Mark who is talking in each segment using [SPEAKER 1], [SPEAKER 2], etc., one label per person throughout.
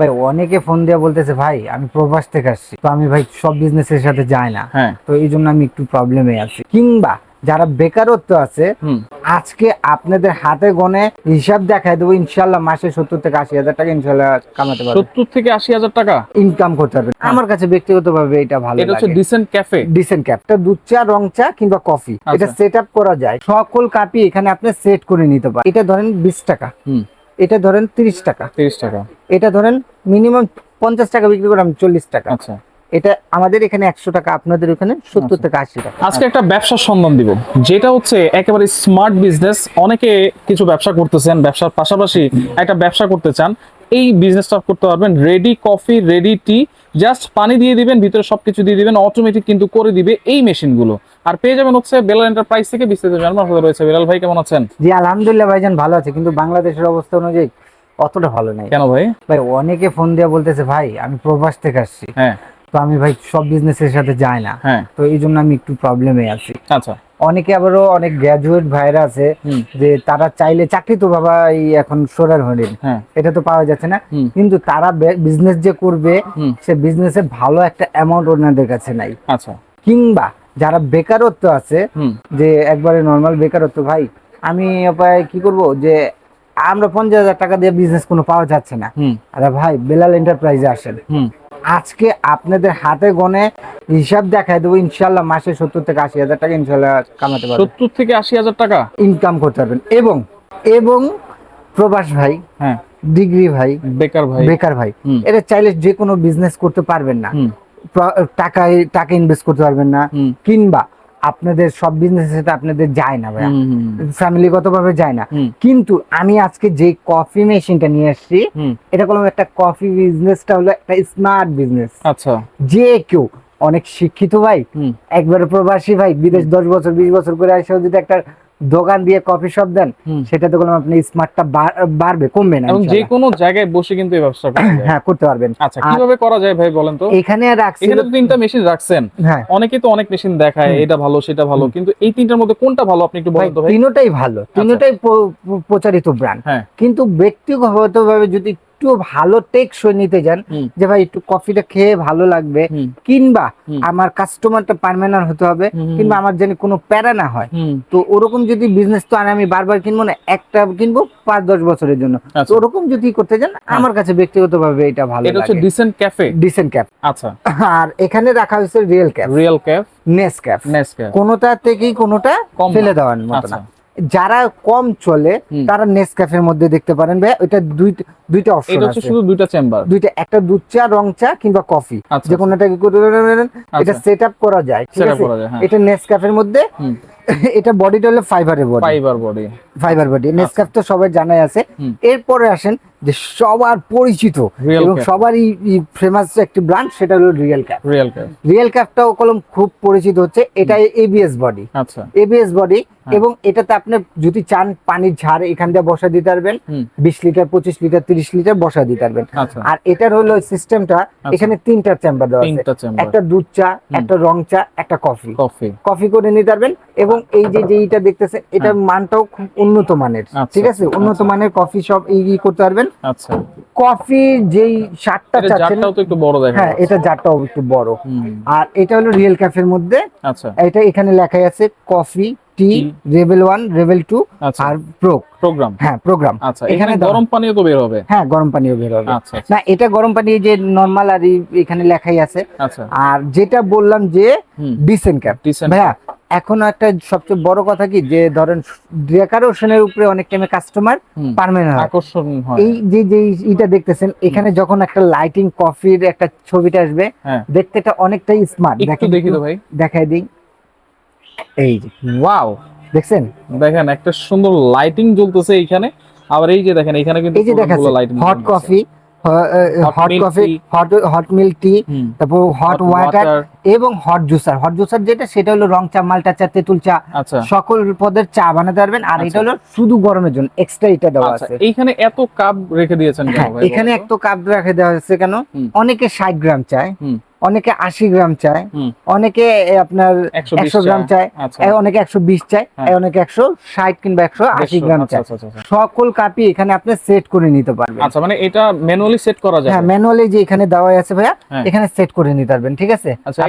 [SPEAKER 1] ভাই অনেকে ফোন দিয়ে বলতেছে ভাই আমি প্রবাস থেকে আসছি তো আমি ভাই সব বিজনেসের সাথে যাই না।
[SPEAKER 2] হ্যাঁ।
[SPEAKER 1] তো এই জন্য আমি একটু প্রবলেমে আছি। কিংবা যারা বেকারত্ব আছে আজকে আপনাদের হাতে গনে হিসাব দেখায় দেবো ইনশাল্লাহ মাসে সত্তর থেকে আশি হাজার টাকা ইনশাল্লাহ কামাতে পারবে
[SPEAKER 2] সত্তর থেকে আশি হাজার টাকা?
[SPEAKER 1] ইনকাম করতে পারবেন। আমার কাছে ব্যক্তিগত ভাবে এটা ভালো
[SPEAKER 2] এটা হচ্ছে ডিসেন্ট ক্যাফে
[SPEAKER 1] ডিসেন্ট ক্যাপ দুধ চা রং চা কিংবা কফি
[SPEAKER 2] আচ্ছা।
[SPEAKER 1] এটা সেট আপ করা যায়। সকল কাপি এখানে আপনি সেট করে নিতে পারেন। এটা ধরেন বিশ টাকা। এটা ধরেন তিরিশ টাকা।
[SPEAKER 2] তিরিশ টাকা।
[SPEAKER 1] এটা ধরেন মিনিমাম পঞ্চাশ টাকা বিক্রি করলাম আমি চল্লিশ টাকা।
[SPEAKER 2] আচ্ছা।
[SPEAKER 1] এটা আমাদের এখানে একশো টাকা আপনাদের ওখানে সত্তর থেকে আশি টাকা।
[SPEAKER 2] আজকে একটা ব্যবসার সন্ধান দিব যেটা হচ্ছে একেবারে স্মার্ট বিজনেস অনেকে কিছু ব্যবসা করতেছেন ব্যবসার পাশাপাশি একটা ব্যবসা করতে চান। এই বিজনেসটা করতে পারবেন। Ready coffee ready tea just পানি দিয়ে দিবেন ভিতরে সবকিছু দিয়ে দিবেন অটোমেটিক কিন্তু করে দিবে এই মেশিনগুলো। আর পেয়ে যাবেন হচ্ছে বেলাল এন্টারপ্রাইজ থেকে বিস্তারিত জানবার হতে রয়েছে। বেলাল ভাই কেমন আছেন?
[SPEAKER 1] জি আলহামদুলিল্লাহ ভাইজান ভালো আছে। কিন্তু বাংলাদেশের অবস্থা অনুযায়ী অতটা ভালো নাই।
[SPEAKER 2] কেন ভাই?
[SPEAKER 1] ভাই অনেকে ফোন দিয়ে বলতেছে ভাই আমি প্রবাস থেকে আসছি।
[SPEAKER 2] হ্যাঁ।
[SPEAKER 1] তো আমি ভাই সব বিজনেসের সাথে যাই না।
[SPEAKER 2] হ্যাঁ।
[SPEAKER 1] তো এই জন্য আমি একটু প্রবলেমে আছি।
[SPEAKER 2] আচ্ছা।
[SPEAKER 1] অনেকে আবারও অনেক গ্র্যাজুয়েট ভাইরা আছে যে তারা চাইলে চাকরি তো বাবা এই এখন সোরার হরিণ।
[SPEAKER 2] হ্যাঁ।
[SPEAKER 1] এটা তো পাওয়া যাচ্ছে না। কিন্তু তারা বিজনেস যে করবে সে বিজনেসে ভালো একটা অ্যামাউন্ট ওনাদের কাছে নাই।
[SPEAKER 2] আচ্ছা।
[SPEAKER 1] কিংবা যারা বেকারত্ব আছে যে একবারে নর্মাল বেকারত্ব ভাই আমি উপায় কি করব? যে আমরা পঞ্চাশ হাজার টাকা দিয়ে বিজনেস কোনো পাওয়া যাচ্ছে না। আরে ভাই বেলাল এন্টারপ্রাইজে আসেন। আজকে আপনাদের হাতে গনে হিসাব দেখায় দেবো ইনশাল্লাহ মাসে সত্তর থেকে আশি হাজার টাকা ইনশাল্লাহ কামাতে পারবেন।
[SPEAKER 2] সত্তর থেকে আশি হাজার টাকা?
[SPEAKER 1] ইনকাম করতে পারবেন। এবং এবং প্রবাস ভাই
[SPEAKER 2] হ্যাঁ।
[SPEAKER 1] ডিগ্রি ভাই
[SPEAKER 2] বেকার ভাই।
[SPEAKER 1] বেকার ভাই এটা চাইলে যে কোনো বিজনেস করতে পারবেন না। টাকা টাকায় টাকা ইনভেস্ট করতে পারবেন না। কিংবা আপনাদের সব বিজনেস সাথে আপনাদের যায় না ভাই ফ্যামিলিগত ভাবে যায় না। কিন্তু আমি আজকে যে কফি মেশিনটা নিয়ে
[SPEAKER 2] আসছি
[SPEAKER 1] এটা কোনো একটা কফি বিজনেসটা হলো একটা স্মার্ট বিজনেস
[SPEAKER 2] আচ্ছা।
[SPEAKER 1] যে কেউ অনেক শিক্ষিত ভাই একবার প্রবাসী ভাই বিদেশ দশ বছর বিশ বছর করে আসে যদি একটা দোকান দিয়ে কফি শপ দেন। সেটাতে করলাম আপনি স্মার্টটা বাড়বে কমবে না
[SPEAKER 2] এবং যে। কোনো জায়গায় বসে কিন্তু এই ব্যবসা করা যায়
[SPEAKER 1] হ্যাঁ করতে পারবেন।
[SPEAKER 2] আচ্ছা কীভাবে করা যায় ভাই বলেন তো?
[SPEAKER 1] এখানে রাখছিল
[SPEAKER 2] এখানে তো তিনটা মেশিন রাখছেন।
[SPEAKER 1] হ্যাঁ।
[SPEAKER 2] অনেকে তো অনেক মেশিন দেখায় এটা ভালো সেটা ভালো কিন্তু এই তিনটার মধ্যে কোনটা ভালো আপনি একটু বলেন তো ভাই?
[SPEAKER 1] তিনোটাই ভালো। তিনোটাই প- প- প্রচারিত ব্র্যান্ড কিন্তু ব্যক্তিগত ভাবে যদি একটু ভালো টেকসই নিতে যান যে ভাই একটু কফিটা খেয়ে ভালো লাগবে কিংবা আমার কাস্টমারটা পার্মানেন্ট হতে হবে কিংবা আমার যেন কোনো প্যারা না হয়। তো ওরকম যদি বিজনেস তো আর আমি বারবার কিনবো না একটা কিনবো পাঁচ দশ বছরের জন্য। তো
[SPEAKER 2] আচ্ছা।
[SPEAKER 1] ওরকম যদি করতে যান আমার কাছে ব্যক্তিগত ভাবে এটা ভালো
[SPEAKER 2] এটা হচ্ছে ডিসেন্ট ক্যাফে
[SPEAKER 1] ডিসেন্ট ক্যাপ
[SPEAKER 2] আচ্ছা।
[SPEAKER 1] আর এখানে রাখা হয়েছে real cafe
[SPEAKER 2] real cafe
[SPEAKER 1] Nescafe
[SPEAKER 2] Nescafe
[SPEAKER 1] কোনোটা থেকেই কোনোটা ফেলে দেওয়ার মতো
[SPEAKER 2] আচ্ছা।
[SPEAKER 1] না যারা কম চলে তারা নেস ক্যাফের মধ্যে দেখতে পারেন। ভাই ওইটা দুই দুইটা অপশন
[SPEAKER 2] এটা হচ্ছে শুধু দুইটা চেম্বার
[SPEAKER 1] দুইটা একটা দুধ চা রং চা কিংবা কফি
[SPEAKER 2] আচ্ছা
[SPEAKER 1] যে কোনোটা কি করতে এটা সেটআপ করা যায় ঠিক আছে?
[SPEAKER 2] করা যায় হ্যাঁ।
[SPEAKER 1] এটা নেসক্যাফের মধ্যে। এটা বডিটা হলো ফাইবারের body
[SPEAKER 2] fibre body
[SPEAKER 1] fibre body Nescafe তো সবাই জানাই আছে। এরপরে আসেন যে সবার পরিচিত এবং সবারই ফেমাস একটি ব্র্যান্ড সেটা হলো real cap
[SPEAKER 2] real cafe
[SPEAKER 1] real ক্যাপটাও কলম খুব পরিচিত হচ্ছে এটা এবিএস বডি
[SPEAKER 2] আচ্ছা।
[SPEAKER 1] এবিএস বডি
[SPEAKER 2] হ্যাঁ।
[SPEAKER 1] এবং এটাতে আপনি যদি চান পানির ঝাড় এখান দিয়ে বসা দিতে পারবেন বিশ লিটার পঁচিশ লিটার তিরিশ লিটার বসা দিতে পারবেন।
[SPEAKER 2] আচ্ছা।
[SPEAKER 1] আর এটার হলো সিস্টেমটা এখানে তিনটা চেম্বার দেওয়া আছে। একটা দুধ চা একটা রং চা একটা কফি
[SPEAKER 2] কফি
[SPEAKER 1] কফি করে নিতে পারবেন এবং এই যে যে এইটা দেখতেছেন এটার মানটাও খুব উন্নত মানের
[SPEAKER 2] হ্যাঁ। আচ্ছা,
[SPEAKER 1] ঠিক আছে?
[SPEAKER 2] আচ্ছা,
[SPEAKER 1] উন্নত মানের কফি সব এই ই করতে পারবেন।
[SPEAKER 2] আচ্ছা।
[SPEAKER 1] কফি যেই
[SPEAKER 2] এটা
[SPEAKER 1] চাচ্ছেন
[SPEAKER 2] তো একটু বড় দেখা
[SPEAKER 1] হ্যাঁ এটা জারটাও একটু বড়। আর এটা হলো রিয়েল ক্যাফের মধ্যে।
[SPEAKER 2] আচ্ছা।
[SPEAKER 1] এটা এখানে লেখাই আছে coffee tea rebel one rebel two আর প্রো
[SPEAKER 2] প্রোগ্রাম
[SPEAKER 1] হ্যাঁ প্রোগ্রাম
[SPEAKER 2] আচ্ছা
[SPEAKER 1] এখানে
[SPEAKER 2] গরম পানিও তো বের হবে।
[SPEAKER 1] হ্যাঁ গরম পানিও বের হবে।
[SPEAKER 2] আচ্ছা আচ্ছা,
[SPEAKER 1] না এটা গরম পানি যে নর্মাল আর এখানে লেখাই আছে।
[SPEAKER 2] আচ্ছা।
[SPEAKER 1] আর যেটা বললাম যে ডিসেন্ট ক্যাপ ভাইয়া এখন একটা সবচেয়ে বড় কথা কি যে ধরেন ডেকারেশনের উপরে অনেক টাইমে কাস্টমার পারমানেন্ট
[SPEAKER 2] আকর্ষণ হয়।
[SPEAKER 1] এই যে যে এটা দেখতেছেন এখানে যখন একটা লাইটিং কফির একটা ছবিটা আসবে
[SPEAKER 2] হ্যাঁ।
[SPEAKER 1] দেখতে এটা অনেকটাই স্মার্ট
[SPEAKER 2] একটু দেখি তো ভাই।
[SPEAKER 1] দেখাই দিই। এই যে
[SPEAKER 2] ওয়াও
[SPEAKER 1] দেখছেন?
[SPEAKER 2] দেখেন একটা সুন্দর লাইটিং জ্বলতেছে এইখানে। আবার এই যে দেখেন এখানে কিন্তু
[SPEAKER 1] এই যে hot coffee hot coffee hot hot milk tea তারপর হট ওয়াটার এবং হট জুসার হট জুসার যেটা সেটা হলো রং চা মালটা চা তেঁতুল চা
[SPEAKER 2] আচ্ছা।
[SPEAKER 1] সকল পদের চা বানাতে পারবেন। আর এটা
[SPEAKER 2] আচ্ছা।
[SPEAKER 1] হলো শুধু গরমের জন্য এক্সট্রা এটা দেওয়া
[SPEAKER 2] আচ্ছা
[SPEAKER 1] আছে।
[SPEAKER 2] এইখানে এত কাপ রেখে দিয়েছেন
[SPEAKER 1] হ্যাঁ এখানে
[SPEAKER 2] বলেন তো?
[SPEAKER 1] একটা কাপ রেখে দেওয়া হয়েছে কেন? অনেকে ষাট গ্রাম চায় অনেকে আশি গ্রাম চায় অনেকে আপনার একশো গ্রাম চায়। অনেকে একশো বিশ চায়
[SPEAKER 2] হ্যাঁ।
[SPEAKER 1] অনেকে একশো ষাট কিংবা একশো আশি গ্রাম চায়। সকল কাপই এখানে আপনি সেট করে নিতে পারবেন।
[SPEAKER 2] আচ্ছা মানে এটা ম্যানুয়ালি সেট করা যায়
[SPEAKER 1] হ্যাঁ ম্যানুয়ালি যে এখানে দেওয়া আছে ভাইয়া
[SPEAKER 2] হ্যাঁ।
[SPEAKER 1] এখানে সেট করে নিতে পারবেন ঠিক আছে?
[SPEAKER 2] আচ্ছা,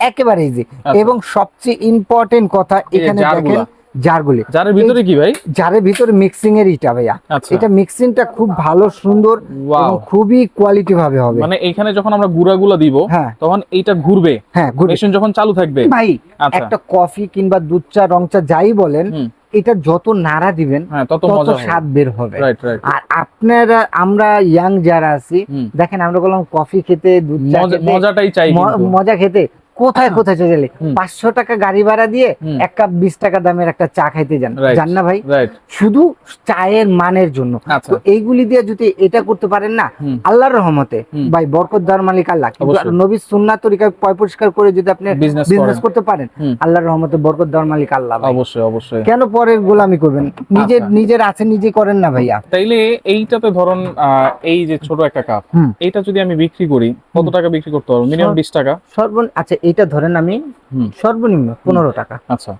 [SPEAKER 2] একবারে
[SPEAKER 1] ইজি
[SPEAKER 2] আচ্ছা।
[SPEAKER 1] এবং সবচেয়ে ইম্পর্টেন্ট কথা এখানে দেখেন জারগুলি।
[SPEAKER 2] যার ভিতরে কি ভাই?
[SPEAKER 1] জারের ভিতরে মিক্সিং এর ইটা ভাইয়া।
[SPEAKER 2] আচ্ছা।
[SPEAKER 1] এটা মিক্সিংটা খুব ভালো সুন্দর এবং খুবই কোয়ালিটি ভাবে হবে।
[SPEAKER 2] মানে এখানে যখন আমরা গুঁড়াগুলা দিব
[SPEAKER 1] হ্যাঁ।
[SPEAKER 2] তখন এইটা ঘুরবে।
[SPEAKER 1] হ্যাঁ.
[SPEAKER 2] মেশিন যখন চালু থাকবে।
[SPEAKER 1] ভাই
[SPEAKER 2] আচ্ছা।
[SPEAKER 1] একটা কফি কিংবা দুধ চা রং চা যাই বলেন এটা যত নাড়া দিবেন
[SPEAKER 2] হ্যাঁ তত
[SPEAKER 1] স্বাদ বের হবে। আর আপনারা আমরা ইয়াং যারা আছি দেখেন আমরা বললাম কফি দুধ খেতে,
[SPEAKER 2] মজাটাই চাই
[SPEAKER 1] মজা খেতে কোথায় কোথায় চলে গেলে? পাঁচশো টাকা গাড়ি ভাড়া দিয়ে এক কাপ বিশ টাকা দামের একটা চা খাইতে যান. জান না ভাই? শুধু চায়ের মানের জন্য।
[SPEAKER 2] আচ্ছা।
[SPEAKER 1] তো এইগুলি দিয়ে যদি এটা করতে পারেন না। আল্লাহর রহমতে ভাই বরকত দেওয়ার মালিক আল্লাহ। নবীর সুন্নাত তরিকায় পয় পরিষ্কার করে যদি আপনি
[SPEAKER 2] বিজনেস
[SPEAKER 1] করতে পারেন। আল্লাহর রহমতে বরকত দেওয়ার মালিক আল্লাহ
[SPEAKER 2] অবশ্যই অবশ্যই।
[SPEAKER 1] কেন পরের গোলামি করবেন? নিজের
[SPEAKER 2] আচ্ছা।
[SPEAKER 1] নিজের আছে নিজে করেন না ভাইয়া।
[SPEAKER 2] তাইলে এইটাতে ধরুন আহ, এই যে ছোট একটা কাপ। এইটা যদি আমি বিক্রি করি কত টাকা বিক্রি করতে পারব? মিনিমাম বিশ টাকা।
[SPEAKER 1] সর্বন আচ্ছা এটা ধরেন আমি
[SPEAKER 2] হুম।
[SPEAKER 1] সর্বনিম্ন পনেরো টাকা।
[SPEAKER 2] আচ্ছা।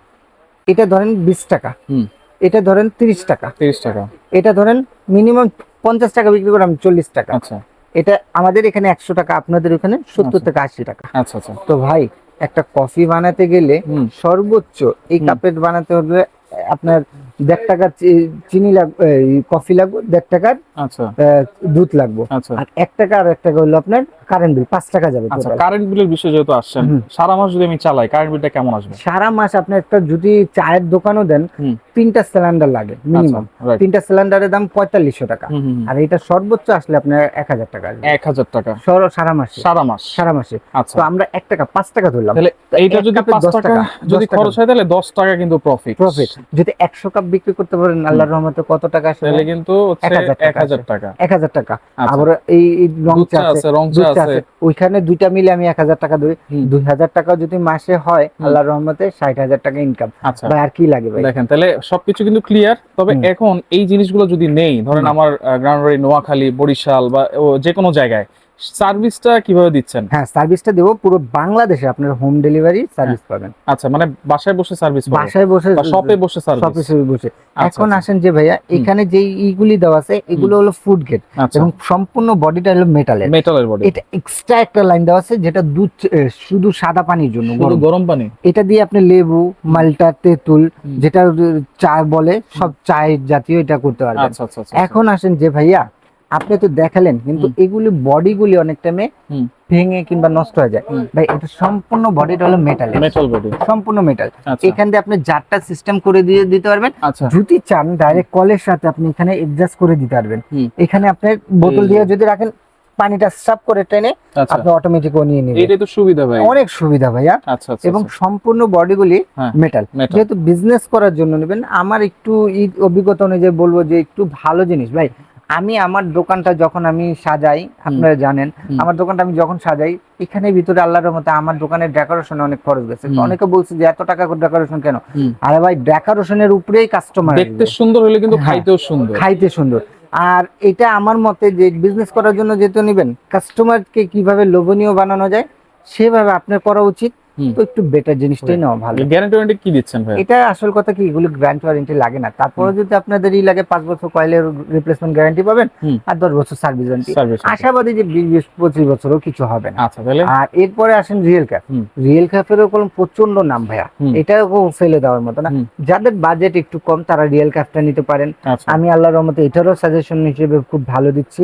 [SPEAKER 1] এটা ধরেন বিশ টাকা।
[SPEAKER 2] হুম।
[SPEAKER 1] এটা ধরেন তিরিশ টাকা।
[SPEAKER 2] তিরিশ টাকা।
[SPEAKER 1] এটা ধরেন মিনিমাম পঞ্চাশ টাকা বিক্রি করে আমি চল্লিশ টাকা।
[SPEAKER 2] আচ্ছা।
[SPEAKER 1] এটা আমাদের এখানে একশো টাকা আপনাদের ওখানে সত্তর
[SPEAKER 2] আচ্ছা।
[SPEAKER 1] থেকে আশি টাকা।
[SPEAKER 2] আচ্ছা আচ্ছা।
[SPEAKER 1] তো ভাই একটা কফি বানাতে গেলে। সর্বোচ্চ এই কাপের বানাতে হলে আপনার দেড় টাকার চিনি লাগবে কফি লাগবে দেড় টাকার
[SPEAKER 2] আচ্ছা।
[SPEAKER 1] দুধ লাগবে।
[SPEAKER 2] আচ্ছা।
[SPEAKER 1] আর এক টাকা আর এক টাকা হলো আপনার কারেন্ট বিল পাঁচ টাকা যাবে
[SPEAKER 2] আচ্ছা কারেন্ট বিলের বিষয়ে যেহেতু আসছেন সারা মাস যদি আমি চালাই কারেন্ট বিলটা কেমন আসবে?
[SPEAKER 1] সারা মাস আপনি একটা যদি চায়ের দোকানও দেন তিনটা সিলিন্ডার লাগে
[SPEAKER 2] আচ্ছা
[SPEAKER 1] মিনিমাম তিনটা সিলিন্ডারের দাম পঁয়তাল্লিশশো টাকা। আর এটা সর্বোচ্চ আসলে আপনার এক হাজার টাকা
[SPEAKER 2] এক হাজার টাকা।
[SPEAKER 1] সর- সারা মাসে।
[SPEAKER 2] সারা মাস।
[SPEAKER 1] সারা মাসে।
[SPEAKER 2] আচ্ছা।
[SPEAKER 1] তো আমরা এক টাকা পাঁচ টাকা ধরলাম।
[SPEAKER 2] তাহলে এইটা যদি পাঁচ টাকা, যদি খরচ হয় তাহলে দশ টাকা কিন্তু প্রফিট
[SPEAKER 1] প্রফিট যদি একশো কাপ বিক্রি করতে পারেন আল্লাহর রহমতে কত টাকা আসে
[SPEAKER 2] তাহলে কিন্তু হচ্ছে
[SPEAKER 1] 1000 টাকা
[SPEAKER 2] এক হাজার টাকা। আচ্ছা।
[SPEAKER 1] আবার এই রং চা আছে
[SPEAKER 2] রং চা আছে।
[SPEAKER 1] ওইখানে দুইটা মিলে আমি এক হাজার টাকা ধরি।
[SPEAKER 2] হুম।
[SPEAKER 1] দুই হাজার টাকা যদি মাসে হয় আল্লাহর রহমতে ষাট হাজার টাকা ইনকাম
[SPEAKER 2] আচ্ছা।
[SPEAKER 1] ভাই আর কি লাগে ভাই?
[SPEAKER 2] দেখেন তাহলে সবকিছু কিন্তু ক্লিয়ার তবে এখন এই জিনিসগুলো যদি নেই ধরেন আমার গ্রাউন্ডারি নোয়াখালী বরিশাল বা ও যে কোনো জায়গায় সার্ভিসটা কীভাবে দিচ্ছেন?
[SPEAKER 1] হ্যাঁ সার্ভিসটা দেবো পুরো বাংলাদেশে আপনার হোম ডেলিভারি সার্ভিস পাবেন।
[SPEAKER 2] আচ্ছা মানে বাসায় বসে সার্ভিস
[SPEAKER 1] বাসায় বসে
[SPEAKER 2] শপে বসে সার্ভিস?
[SPEAKER 1] শপে বসে
[SPEAKER 2] আচ্ছা,
[SPEAKER 1] এখন
[SPEAKER 2] আচ্ছা।
[SPEAKER 1] আসেন যে ভাইয়া এখানে যে ইগুলি দেওয়া আছে এগুলো হলো ফুড গেট
[SPEAKER 2] আচ্ছা।
[SPEAKER 1] এবং সম্পূর্ণ বডিটা হলো মেটালের
[SPEAKER 2] মেটালের বডি
[SPEAKER 1] এটা এক্সট্রা একটা লাইন দেওয়া আছে যেটা দুধ শুধু সাদা পানির জন্য গরম।
[SPEAKER 2] পানি?
[SPEAKER 1] এটা দিয়ে আপনি লেবু মাল্টা তেঁতুল যেটা চা বলে সব চায়ের জাতীয় এটা করতে পারবেন। এখন আসেন যে ভাইয়া আপনি তো দেখালেন কিন্তু এগুলি বডিগুলি অনেক টাইমে ভেঙে কিংবা নষ্ট হয়ে যায়। ভাই এটা সম্পূর্ণ বডিটা হলো মেটাল
[SPEAKER 2] মেটাল বডি
[SPEAKER 1] সম্পূর্ণ মেটাল
[SPEAKER 2] আচ্ছা।
[SPEAKER 1] এখান দিয়ে আপনি জারটা সিস্টেম করে দিয়ে দিতে পারবেন।
[SPEAKER 2] আচ্ছা।
[SPEAKER 1] যদি চান ডাইরেক্ট কলের সাথে আপনি এখানে এডজাস্ট করে দিতে পারবেন। এখানে আপনি বোতল দিয়ে যদি রাখেন পানিটা সাফ করে টেনে
[SPEAKER 2] আচ্ছা।
[SPEAKER 1] আপনি অটোমেটিক নিয়ে নেবেন।
[SPEAKER 2] এইটাই তো সুবিধা ভাই।
[SPEAKER 1] অনেক সুবিধা ভাইয়া। এবং। সম্পূর্ণ বডিগুলি
[SPEAKER 2] হ্যাঁ,
[SPEAKER 1] মেটাল যেহেতু বিজনেস করার জন্য নেবেন আমার একটু অভিজ্ঞতা অনুযায়ী বলব যে একটু ভালো জিনিস। ভাই আমি আমার দোকানটা যখন আমি সাজাই আপনারা জানেন আমার দোকানটা আমি যখন সাজাই এখানে ভিতরে আল্লাহর মতো আমার দোকানের ডেকোরেশনে অনেক খরচ গেছে। অনেকে বলছে যে এত টাকা করে ডেকোরেশন কেন। আরে ভাই ডেকোরেশনের উপরেই কাস্টমার
[SPEAKER 2] দেখতে সুন্দর হলে কিন্তু
[SPEAKER 1] হ্যাঁ।
[SPEAKER 2] খাইতেও সুন্দর।
[SPEAKER 1] খাইতে সুন্দর। আর এটা আমার মতে যে বিজনেস করার জন্য যেহেতু নেবেন কাস্টমারকে কীভাবে লোভনীয় বানানো যায় সেভাবে আপনার করা উচিত। তো একটু বেটার জিনিসটাই নেওয়া ভালো।
[SPEAKER 2] গ্যারান্টি ওয়ারেন্টি কি দিচ্ছেন ভাই
[SPEAKER 1] এটা আসল কথা কি এগুলো গ্যারান্টি ওয়ারেন্টি লাগে না। তারপরে যদি লাগে পাঁচ বছর কয়েলের রিপ্লেসমেন্ট গ্যারান্টি পাবেন আর দশ বছর সার্ভিস ওয়ারেন্টি আশাবাদী যে বিশ পঁচিশ বছরও কিছু হবে না।
[SPEAKER 2] আচ্ছা তাহলে?
[SPEAKER 1] আর এরপরে আসেন রিয়েল ক্যাপ রিয়েল ক্যাপেরও কোনো প্রচণ্ড নাম ভাইয়া। এটাও ফেলে দেওয়ার মতো না। যাদের বাজেট একটু কম তারা রিয়েল ক্যাপটা নিতে পারেন।
[SPEAKER 2] আচ্ছা।
[SPEAKER 1] আমি আল্লাহর রহমতে এটারও সাজেশন হিসেবে খুব ভালো দিচ্ছি।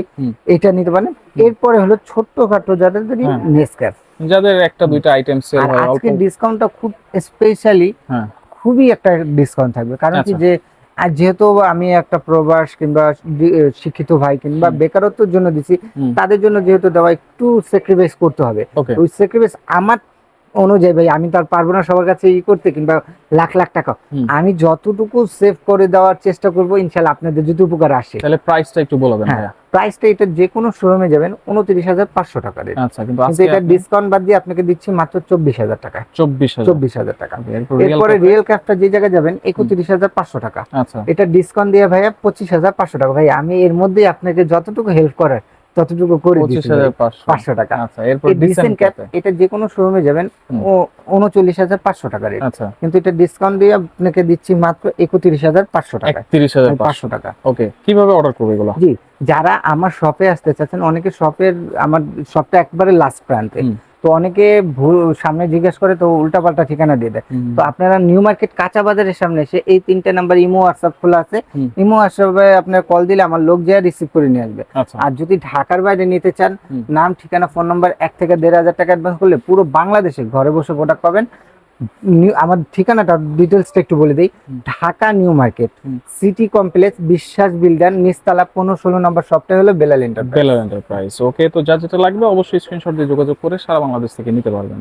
[SPEAKER 1] এটা নিতে পারেন। এরপরে হলো ছোট্ট খাটো যাদের
[SPEAKER 2] যদি
[SPEAKER 1] নেসক্যাফ
[SPEAKER 2] যাদের একটা দুইটা আইটেম সেল হয়
[SPEAKER 1] আজকে ডিসকাউন্টটা খুব স্পেশালি
[SPEAKER 2] হ্যাঁ।
[SPEAKER 1] খুবই একটা ডিসকাউন্ট থাকবে। কারণ কি
[SPEAKER 2] আচ্ছা।
[SPEAKER 1] যে আর যেহেতু আমি একটা প্রবাস কিংবা শিক্ষিত ভাই কিংবা বেকারত্বের জন্য দিছি তাদের জন্য যেহেতু দেওয়া একটু স্যাক্রিফাইস করতে হবে। ওই স্যাক্রিফাইস আমার অনুযায়ী ভাই আমি তো আর পারব না সবার কাছে ই করতে কিংবা লাখ লাখ টাকা। আমি যতটুকু সেভ করে দেওয়ার চেষ্টা করব ইনশাল্লাহ আপনাদের যদি উপকার আসে।
[SPEAKER 2] তাহলে প্রাইসটা একটু বলবেন
[SPEAKER 1] হ্যাঁ প্রাইসটা এটা যে কোনো শোরুমে যাবেন উনত্রিশ হাজার পাঁচশো টাকা রেট
[SPEAKER 2] আচ্ছা কিন্তু
[SPEAKER 1] এটা ডিসকাউন্ট বাদ দিয়ে আপনাকে দিচ্ছি মাত্র চব্বিশ হাজার টাকা।
[SPEAKER 2] চব্বিশ
[SPEAKER 1] চব্বিশ হাজার টাকা।
[SPEAKER 2] এরপরে
[SPEAKER 1] রিয়েল ক্যাপটা যে জায়গায় যাবেন একত্রিশ হাজার পাঁচশো টাকা।
[SPEAKER 2] আচ্ছা।
[SPEAKER 1] এটা ডিসকাউন্ট দিয়ে ভাইয়া পঁচিশ হাজার পাঁচশো টাকা। ভাই আমি এর মধ্যেই আপনাকে যতটুকু হেল্প করার ততটুকু করে
[SPEAKER 2] পঁচিশ
[SPEAKER 1] টাকা।
[SPEAKER 2] আচ্ছা
[SPEAKER 1] ডিসেন্ট ক্যাপ এটা যে কোনো শোরুমে যাবেন উনচল্লিশ হাজার পাঁচশো টাকা রেট
[SPEAKER 2] আচ্ছা।
[SPEAKER 1] কিন্তু এটা ডিসকাউন্ট দিয়ে আপনাকে দিচ্ছি মাত্র একত্রিশ হাজার পাঁচশো টাকা।
[SPEAKER 2] তিরিশ হাজার পাঁচশো।
[SPEAKER 1] পাঁচশো টাকা।
[SPEAKER 2] ওকে কীভাবে অর্ডার করবে এগুলো?
[SPEAKER 1] জি যারা আমার শপে আসতে চাচ্ছেন অনেকে শপের আমার শপটা একবারে লাস্ট প্রান্তে। তো অনেকে ভুল সামনে জিজ্ঞেস করে তো উল্টাপাল্টা ঠিকানা দিয়ে দেয়। তো আপনারা নিউ মার্কেট কাঁচা বাজারের সামনে এসে এই তিনটে নাম্বার ইমো হোয়াটসঅ্যাপ খোলা আছে। ইমো হোয়াটসঅ্যাপে আপনার কল দিলে আমার লোক যায় রিসিভ করে নিয়ে আসবে।
[SPEAKER 2] আচ্ছা।
[SPEAKER 1] আর যদি ঢাকার বাইরে নিতে চান নাম ঠিকানা ফোন নাম্বার এক থেকে দেড় হাজার টাকা অ্যাডভান্স করলে পুরো বাংলাদেশে ঘরে বসে প্রোডাক্ট পাবেন। আমার ঠিকানাটা ডিটেলসটা একটু বলে দিই। Dhaka new market city complex Biswas builder নিস্তালা পনেরো ষোলো নম্বর শপটা হলো Belal enterprise
[SPEAKER 2] Belal enterprise okay তো যা যেটা লাগবে অবশ্যই স্ক্রিনশট দিয়ে যোগাযোগ করে সারা বাংলাদেশ থেকে নিতে পারবেন।